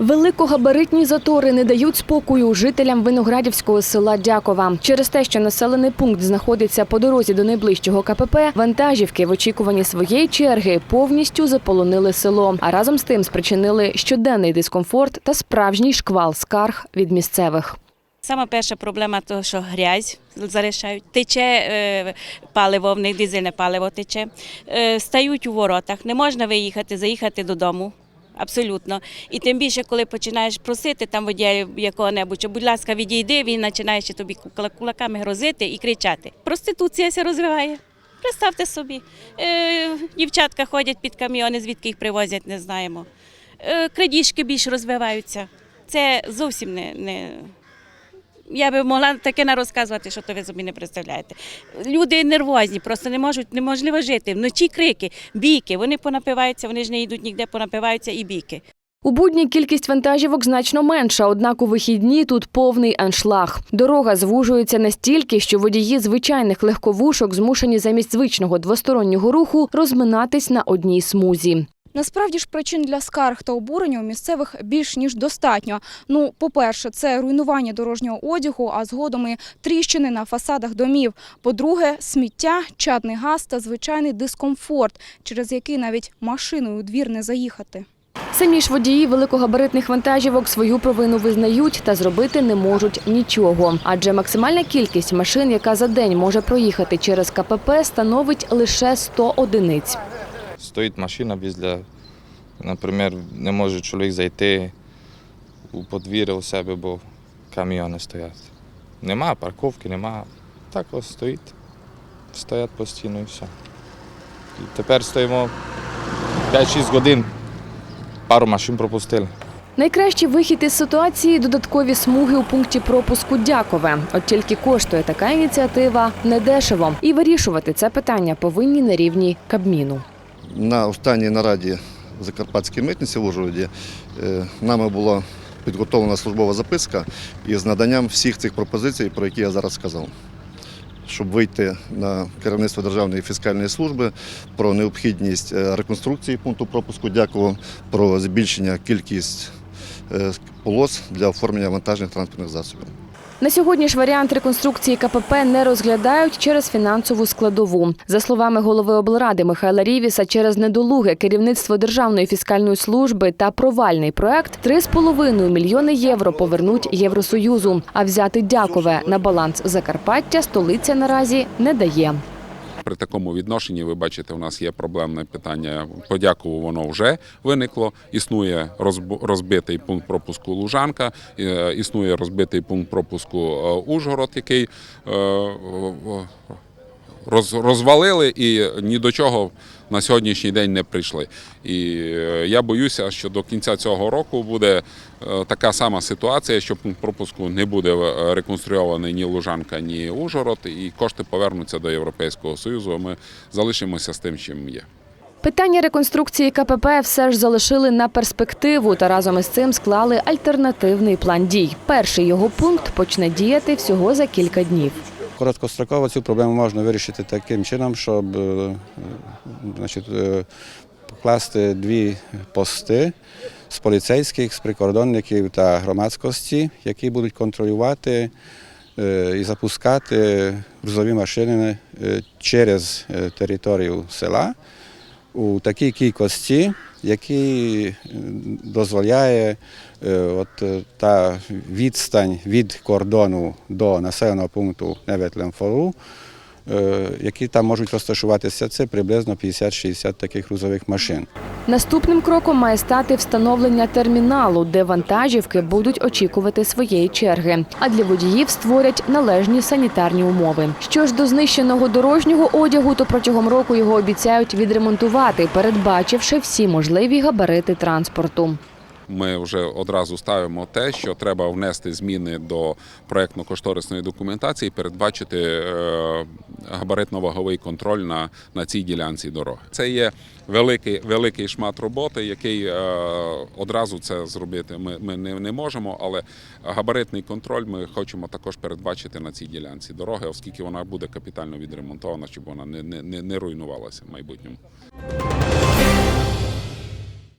Великогабаритні затори не дають спокою жителям виноградівського села Дякова. Через те, що населений пункт знаходиться по дорозі до найближчого КПП, вантажівки в очікуванні своєї черги повністю заполонили село, а разом з тим спричинили щоденний дискомфорт та справжній шквал скарг від місцевих. Сама перша проблема то, що грязь залишають. Тече е, паливо, в них дизельне паливо тече. Е, стають у воротах, не можна виїхати, заїхати додому. Абсолютно. І тим більше, коли починаєш просити там водія якого-небудь, що, будь ласка, відійди, він починає ще тобі кулаками грозити і кричати. Проституція се розвиває. Представте собі, е, дівчатка ходять під каміони, звідки їх привозять, не знаємо. Е, крадіжки більш розвиваються. Це зовсім не, не, я би могла таке на розказувати, що то ви собі не представляєте. Люди нервозні, просто не можуть, неможливо жити. Вночі крики, бійки. Вони понапиваються, вони ж не йдуть ніде, понапиваються і бійки. У будні кількість вантажівок значно менша, однак у вихідні тут повний аншлаг. Дорога звужується настільки, що водії звичайних легковушок змушені замість звичного двостороннього руху розминатись на одній смузі. Насправді ж причин для скарг та обурення у місцевих більш ніж достатньо. Ну, по-перше, це руйнування дорожнього одягу, а згодом і тріщини на фасадах домів. По-друге, сміття, чадний газ та звичайний дискомфорт, через який навіть машиною у двір не заїхати. Самі ж водії великогабаритних вантажівок свою провину визнають та зробити не можуть нічого. Адже максимальна кількість машин, яка за день може проїхати через КПП, становить лише 100 одиниць. Стоїть машина біля, наприклад, не може чоловік зайти у подвір'я у себе, бо каміони стоять. Нема парковки, нема. Так ось стоїть. Стоять постійно і все. І тепер стоїмо 5-6 годин, пару машин пропустили. Найкращий вихід із ситуації додаткові смуги у пункті пропуску Дякове. От тільки коштує така ініціатива недешево. І вирішувати це питання повинні на рівні Кабміну. На останній нараді Закарпатської митниці в Ужгороді е, нами була підготовлена службова записка із наданням всіх цих пропозицій, про які я зараз сказав. Щоб вийти на керівництво Державної фіскальної служби про необхідність е, реконструкції пункту пропуску дякую, про збільшення кількість е, полос для оформлення вантажних транспортних засобів. На сьогодні ж варіант реконструкції КПП не розглядають через фінансову складову. За словами голови облради Михайла Рівіса, через недолуге керівництво Державної фіскальної служби та провальний проект 3,5 мільйони євро повернуть Євросоюзу. А взяти дякове на баланс Закарпаття столиця наразі не дає. При такому відношенні ви бачите, у нас є проблемне питання. Подяково воно вже виникло. Існує розб- розбитий пункт пропуску Лужанка, е, існує розбитий пункт пропуску е, Ужгород, який е, розвалили і ні до чого на сьогоднішній день не прийшли. І е, я боюся, що до кінця цього року буде е, така сама ситуація, що пункт пропуску не буде е, реконструйований ні Лужанка, ні Ужгород, і кошти повернуться до Європейського Союзу. Ми залишимося з тим, чим є. Питання реконструкції КПП все ж залишили на перспективу та разом із цим склали альтернативний план дій. Перший його пункт почне діяти всього за кілька днів. Короткостроково цю проблему можна вирішити таким чином, щоб е, е, покласти дві пости з поліцейських, з прикордонників та громадськості, які будуть контролювати е, і запускати грузові машини через територію села. У такій кількості, які е, дозволяє е, от е, та відстань від кордону до населеного пункту Неветленфору, які там можуть розташуватися, це приблизно 50-60 таких грузових машин. Наступним кроком має стати встановлення терміналу, де вантажівки будуть очікувати своєї черги. А для водіїв створять належні санітарні умови. Що ж до знищеного дорожнього одягу, то протягом року його обіцяють відремонтувати, передбачивши всі можливі габарити транспорту. Ми вже одразу ставимо те, що треба внести зміни до проєктно-кошторисної документації, передбачити е, габаритно-ваговий контроль на, на цій ділянці дороги. Це є великий, великий шмат роботи, який е, одразу це зробити ми, ми не, не можемо, але габаритний контроль ми хочемо також передбачити на цій ділянці дороги, оскільки вона буде капітально відремонтована, щоб вона не, не- не руйнувалася в майбутньому.